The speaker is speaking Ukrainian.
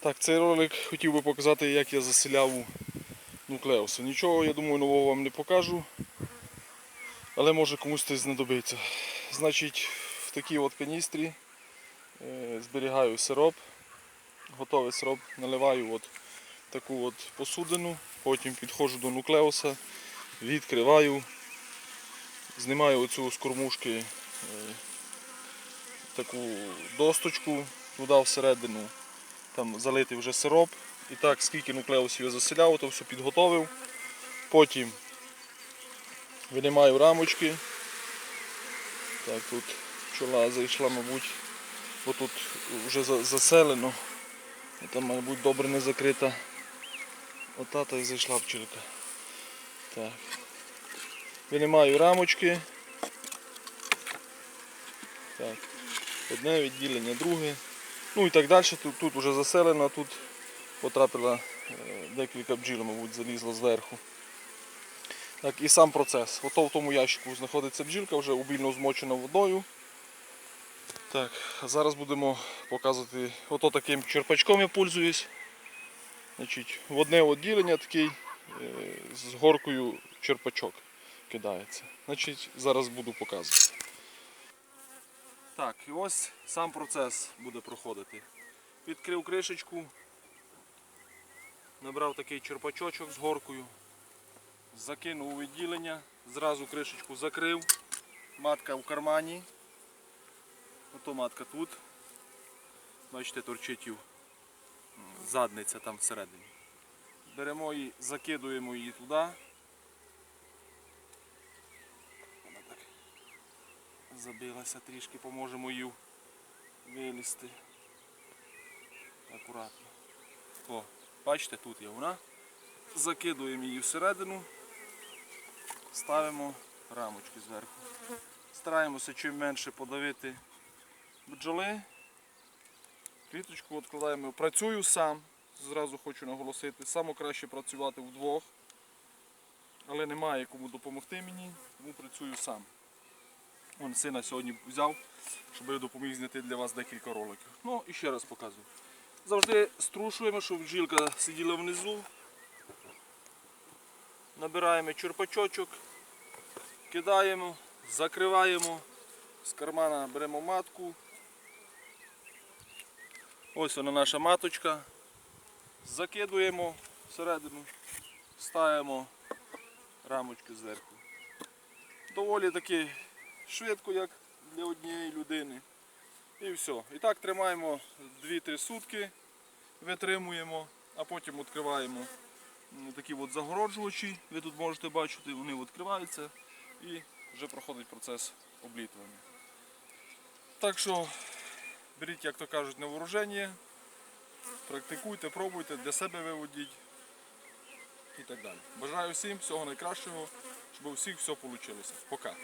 Так, цей ролик хотів би показати, як я заселяв нуклеуси. Нічого, я думаю, нового вам не покажу. Але може комусь це знадобиться. Значить, в такій от каністрі е, зберігаю сироп, готовий сироп, наливаю от таку от посудину, потім підходжу до нуклеуса, відкриваю, знімаю оцю з кормушки е, таку досточку туди всередину, там залитий вже сироп. І так, скільки нуклеусів я заселяв, то все підготовив. Потім винімаю рамочки. Так, тут пчола зайшла, мабуть, бо тут вже заселено. І там, мабуть, добре не закрита. Ота та й зайшла пчелка. Так. Винімаю рамочки. Так. Одне відділення, друге. Ну і так далі. Тут, тут вже заселено, тут потрапила е, декілька бджіл, мабуть, залізло зверху. Так, і сам процес. Ото в тому ящику знаходиться бджілка, вже обільно змочена водою. Так, зараз будемо показувати. Ото таким черпачком я пользуюсь. Значить, в одне відділення такий е, з горкою черпачок кидається. Значить, зараз буду показувати. Так, і ось сам процес буде проходити. Відкрив кришечку, набрав такий черпачочок з горкою, закинув у відділення, зразу кришечку закрив, матка в кармані. Ото матка тут. Бачите, торчить задниця там всередині. Беремо її, закидуємо її туди. Вона так забилася трішки, поможемо її вилізти. Акуратно. О, бачите, тут є вона. Закидуємо її всередину, ставимо рамочки зверху. Стараємося чим менше подавити бджоли. Квіточку відкладаємо. Працюю сам, зразу хочу наголосити. Саме краще працювати вдвох. Але немає кому допомогти мені, тому працюю сам. Вон сина сьогодні взяв, щоб я допоміг зняти для вас декілька роликів. Ну і ще раз показую. Завжди струшуємо, щоб бджілка сиділа внизу. Набираємо черпачочок, кидаємо, закриваємо, з кармана беремо матку. Ось вона наша маточка. Закидуємо всередину, ставимо рамочки зверху. Доволі таки швидко, як для однієї людини. І все. І так тримаємо 2-3 сутки, витримуємо, а потім відкриваємо такі от загороджувачі. Ви тут можете бачити, вони відкриваються і вже проходить процес облітування. Так що беріть, як то кажуть, на вооруження, практикуйте, пробуйте, для себе виводіть і так далі. Бажаю всім всього найкращого, щоб у всіх все вийшло. Пока.